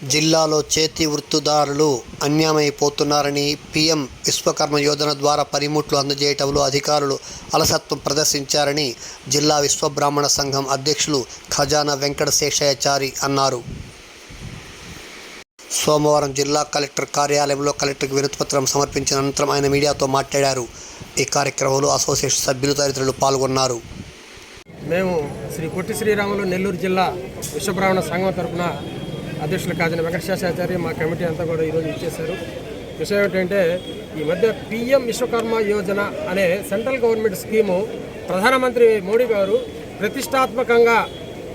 జిల్లాలో చేతి వృత్తిదారులు అన్యాయమైపోతున్నారని పీఎం విశ్వకర్మ యోజన ద్వారా పనిముట్లు అందజేయటంలో అధికారులు అలసత్వం ప్రదర్శించారని జిల్లా విశ్వబ్రాహ్మణ సంఘం అధ్యక్షులు ఖజానా వెంకట శేషాయచారి అన్నారు. సోమవారం జిల్లా కలెక్టర్ కార్యాలయంలో కలెక్టర్కి వినతిపత్రం సమర్పించిన అనంతరం ఆయన మీడియాతో మాట్లాడారు. ఈ కార్యక్రమంలో అసోసియేషన్ సభ్యులు తదితరులు పాల్గొన్నారు. మేము శ్రీ పొట్టి శ్రీరాములు నెల్లూరు జిల్లా విశ్వబ్రాహ్మణ సంఘం తరఫున అధ్యక్షులు కాదని వెంకటేశాచార్య మా కమిటీ అంతా కూడా ఈరోజు ఇచ్చేశారు. విషయం ఏంటంటే ఈ మధ్య పిఎం విశ్వకర్మ యోజన అనే సెంట్రల్ గవర్నమెంట్ స్కీము ప్రధానమంత్రి మోడీ గారు ప్రతిష్టాత్మకంగా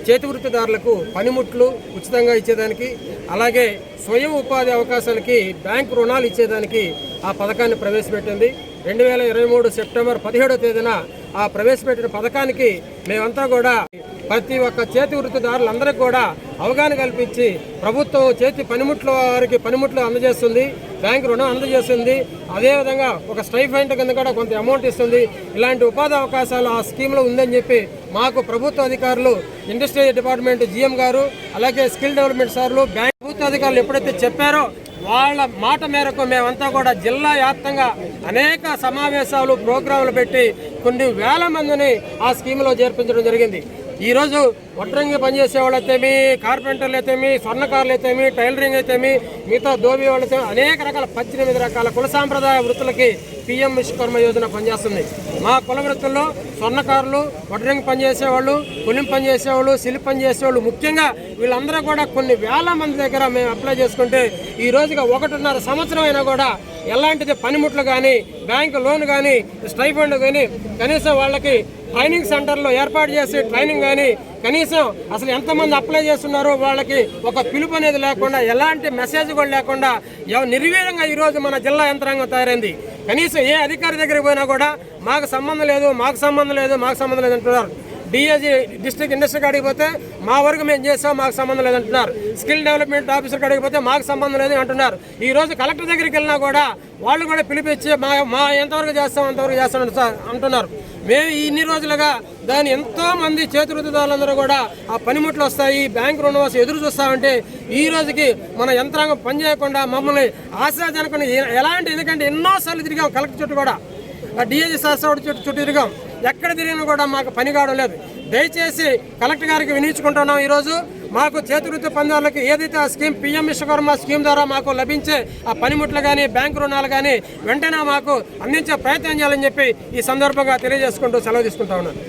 చేతివృత్తిదారులకు పనిముట్లు ఉచితంగా ఇచ్చేదానికి అలాగే స్వయం ఉపాధి అవకాశాలకి బ్యాంకు రుణాలు ఇచ్చేదానికి ఆ పథకాన్ని ప్రవేశపెట్టింది. రెండు వేల ఇరవై మూడు సెప్టెంబర్ పదిహేడో తేదీన ఆ ప్రవేశపెట్టిన పథకానికి మేమంతా కూడా ప్రతి ఒక్క చేతి వృత్తిదారులందరికీ కూడా అవగాహన కల్పించి ప్రభుత్వం చేతి పనిముట్ల వారికి పనిముట్లు అందజేస్తుంది. బ్యాంకు రుణం అందజేస్తుంది. అదేవిధంగా ఒక స్టైఫైండ్ కింద కూడా కొంత అమౌంట్ ఇస్తుంది. ఇలాంటి ఉపాధి అవకాశాలు ఆ స్కీమ్లో ఉందని చెప్పి మాకు ప్రభుత్వ అధికారులు ఇండస్ట్రీ డిపార్ట్మెంట్ జిఎం గారు అలాగే స్కిల్ డెవలప్మెంట్ సార్లు బ్యాంక్ ప్రభుత్వ అధికారులు ఎప్పుడైతే చెప్పారో వాళ్ళ మాట మేరకు మేమంతా కూడా జిల్లా వ్యాప్తంగా అనేక సమావేశాలు ప్రోగ్రాంలు పెట్టి కొన్ని వేల మందిని ఆ స్కీమ్లో చేర్పించడం జరిగింది. ఈరోజు వడ్రంగి పనిచేసే వాళ్ళైతేమి కార్పెంటర్లు అయితేమి స్వర్ణకారులు అయితేమి టైలరింగ్ అయితేమి మిగతా దోబి వాళ్ళైతే అనేక రకాల పద్దెనిమిది రకాల కుల సాంప్రదాయ వృత్తులకి పిఎం విశ్వకర్మ యోజన పనిచేస్తుంది. మా కుల వృత్తుల్లో స్వర్ణకారులు వడ్రంగి పనిచేసేవాళ్ళు పులిం పనిచేసేవాళ్ళు సిలి పనిచేసేవాళ్ళు. ముఖ్యంగా వీళ్ళందరూ కూడా కొన్ని వేల మంది దగ్గర మేము అప్లై చేసుకుంటే ఈ రోజుగా ఒకటిన్నర సంవత్సరం అయినా కూడా ఎలాంటిది పనిముట్లు కానీ బ్యాంకు లోన్ కానీ స్టైఫండ్ కానీ కనీసం వాళ్ళకి ట్రైనింగ్ సెంటర్లో ఏర్పాటు చేసి ట్రైనింగ్ కానీ కనీసం అసలు ఎంతమంది అప్లై చేస్తున్నారో వాళ్ళకి ఒక పిలుపు అనేది లేకుండా ఎలాంటి మెసేజ్ కూడా లేకుండా నిర్వీర్యంగా ఈరోజు మన జిల్లా యంత్రాంగం తయారైంది. కనీసం ఏ అధికారి దగ్గరికి పోయినా కూడా మాకు సంబంధం లేదు మాకు సంబంధం లేదు మాకు సంబంధం లేదు అంటున్నారు. డిఎస్జీ డిస్ట్రిక్ట్ ఇండస్ట్రీ కాడికి పోతే మా వరకు మేము చేస్తాం మాకు సంబంధం లేదంటున్నారు స్కిల్ డెవలప్మెంట్ ఆఫీసర్ కాడికి పోతే మాకు సంబంధం లేదు అంటున్నారు. ఈ రోజు కలెక్టర్ దగ్గరికి వెళ్ళినా కూడా వాళ్ళు కూడా పిలిపించి మా మా ఎంతవరకు చేస్తాం అంతవరకు చేస్తాం సార్ అంటున్నారు. మేము ఇన్ని రోజులుగా దాని ఎంతో మంది కూడా ఆ పనిముట్లు వస్తాయి బ్యాంక్ రుణం వస్తాయి ఎదురు చూస్తామంటే ఈ రోజుకి మన యంత్రాంగం పనిచేయకుండా మమ్మల్ని ఆశాజనకం ఎలాంటి ఎందుకంటే ఎన్నోసార్లు తిరిగాం కలెక్టర్ చుట్టూ కూడా. ఆ డిఏజీ శాస్త్రవాడి చుట్టూ చుట్టూ తిరిగాం. ఎక్కడ తిరిగినా కూడా మాకు పని కావడం లేదు. దయచేసి కలెక్టర్ గారికి వినియోగించుకుంటున్నాం ఈరోజు. మాకు చేతి వృత్తి పొందాలకి ఏదైతే ఆ స్కీమ్ పిఎం విశ్వకర్మ స్కీమ్ ద్వారా మాకు లభించే ఆ పనిముట్లు కానీ బ్యాంకు రుణాలు కానీ వెంటనే మాకు అందించే ప్రయత్నం చేయాలని చెప్పి ఈ సందర్భంగా తెలియజేసుకుంటూ సెలవు తీసుకుంటా ఉన్నాను.